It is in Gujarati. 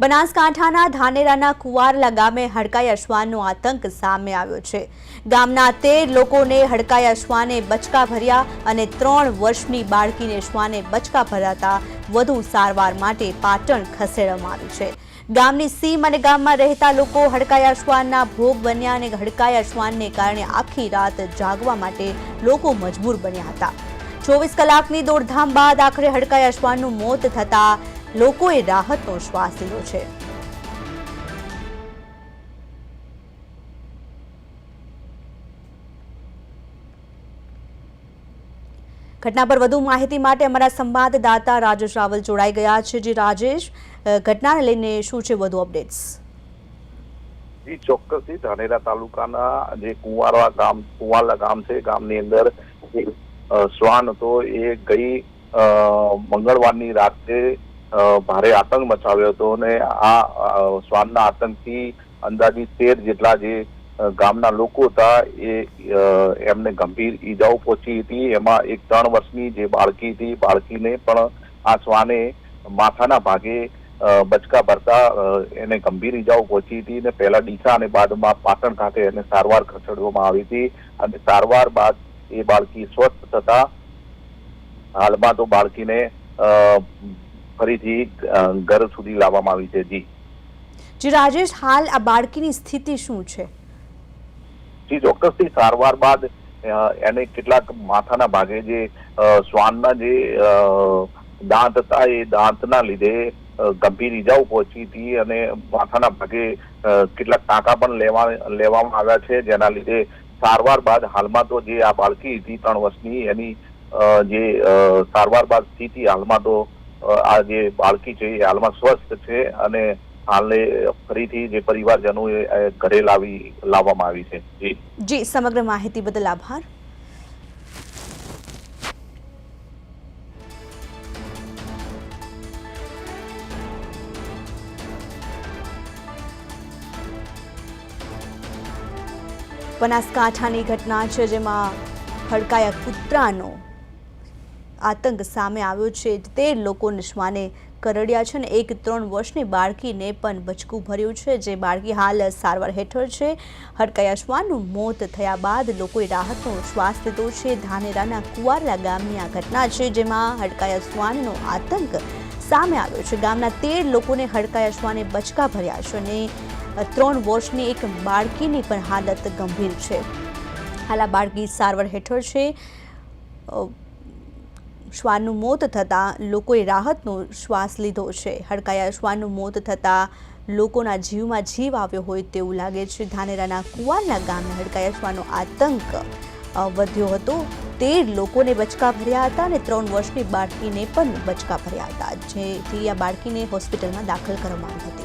બનાસકાંઠાના ધાનેરાના કુવારલા ગામે હડકાયા શ્વાનનો આતંક સામે આવ્યો છે. ગામના તેર લોકોને હડકાયા શ્વાને બચકા ભર્યા અને ત્રણ વર્ષની બાળકીને શ્વાને બચકા ભરાતા વધુ સારવાર માટે પાટણ ખસેડવામાં આવ્યું છે. ગામની સીમ અને ગામમાં રહેતા લોકો હડકાયા શ્વાનના ભોગ બન્યા અને હડકાયા શ્વાનને કારણે આખી રાત જાગવા માટે લોકો મજબૂર બન્યા હતા. ચોવીસ કલાકની દોડધામ બાદ આખરે હડકાયા શ્વાનનું મોત થતા લોકોએ રાહતનો શ્વાસ લીધો છે. ઘટના પર વધુ માહિતી માટે અમારા સંવાદદાતા રાજેશ રાવલ જોડાઈ ગયા છે. જે રાજેશ ઘટનાને લઈને શું છે વધુ અપડેટ્સ? જી, ચોક્કસથી ધાનેરા તાલુકાના જે કુંવારવા ગામ, કુંવાલા ગામ છે, ગામની અંદર શ્વાન હતો. એ ગઈ મંગળવારની રાત્રે ભારે આતંક મચાવ્યો હતો અને આ શ્વાનના આતંકથી અંદાજિત તેર જેટલા જે ગામના લોકો હતા એ એમને ગંભીર ઈજાઓ પહોંચી હતી. એમાં એક ત્રણ વર્ષની જે બાળકી હતી બાળકીને પણ આ શ્વાને માથાના ભાગે બચકા ભરતા એને ગંભીર ઈજાઓ પહોંચી હતી અને પહેલા ડીસા અને બાદમાં પાટણ ખાતે એને સારવાર ખસેડવામાં આવી હતી અને સારવાર બાદ એ બાળકી સ્વસ્થ થતા હાલમાં તો બાળકીને ફરીથી ઘર સુધી લાવવામાં આવી છે. જી. જી રાજેશ હાલ આ બાળકીની સ્થિતિ શું છે? જી ચોક્કસથી સારવાર બાદ એને કેટલાક માથાના ભાગે જે શ્વાનના જે દાંત હતા એ દાંતના લીધે ગંભીર ઈજાઓ પહોંચી હતી અને માથાના ભાગે કેટલાક ટાંકા પણ લેવા લેવામાં આવ્યા છે જેના લીધે સારવાર બાદ હાલમાં તો જે આ બાળકી હતી ત્રણ વર્ષની એની જે સારવાર બાદ સ્થિતિ હાલમાં તો આ જે બાળકી છે એ હાલમાં સ્વસ્થ છે અને હાલે ફરીથી જે પરિવારજનો ઘરે લાવી, લાવવામાં આવી છે. જી. સમગ્ર માહિતી બદલ આભાર. બનાસકાંઠાની ઘટના છે જેમાં હડકાયા કૂતરાનો આતંક સામે આવ્યો છે. તે લોકોને શ્વાને કરડ્યા છે અને એક ત્રણ વર્ષની બાળકીને પણ બચકું ભર્યું છે. જે બાળકી હાલ સારવાર હેઠળ છે. હડકાયા શ્વાનનું મોત થયા બાદ લોકોએ રાહતનો શ્વાસ લીધો છે. ધાનેરાના કુવારલા ગામની આ ઘટના છે જેમાં હડકાયા શ્વાનનો આતંક સામે આવ્યો છે. ગામના તેર લોકોને હડકાયા શ્વાને બચકા ભર્યા છે અને ત્રણ વર્ષની એક બાળકીની પણ હાલત ગંભીર છે. હાલ આ બાળકી સારવાર હેઠળ છે. શ્વાનનું મોત થતાં લોકોએ રાહતનો શ્વાસ લીધો છે. હડકાયા શ્વાનનું મોત થતાં લોકોના જીવમાં જીવ આવ્યો હોય તેવું લાગે છે. ધાનેરાના કુવારના ગામે હડકાયા શ્વાનનો આતંક વધ્યો હતો. તેર લોકોને બચકા ભર્યા હતા અને ત્રણ વર્ષની બાળકીને પણ બચકા ભર્યા હતા, જેથી આ બાળકીને હોસ્પિટલમાં દાખલ કરવામાં આવી હતી.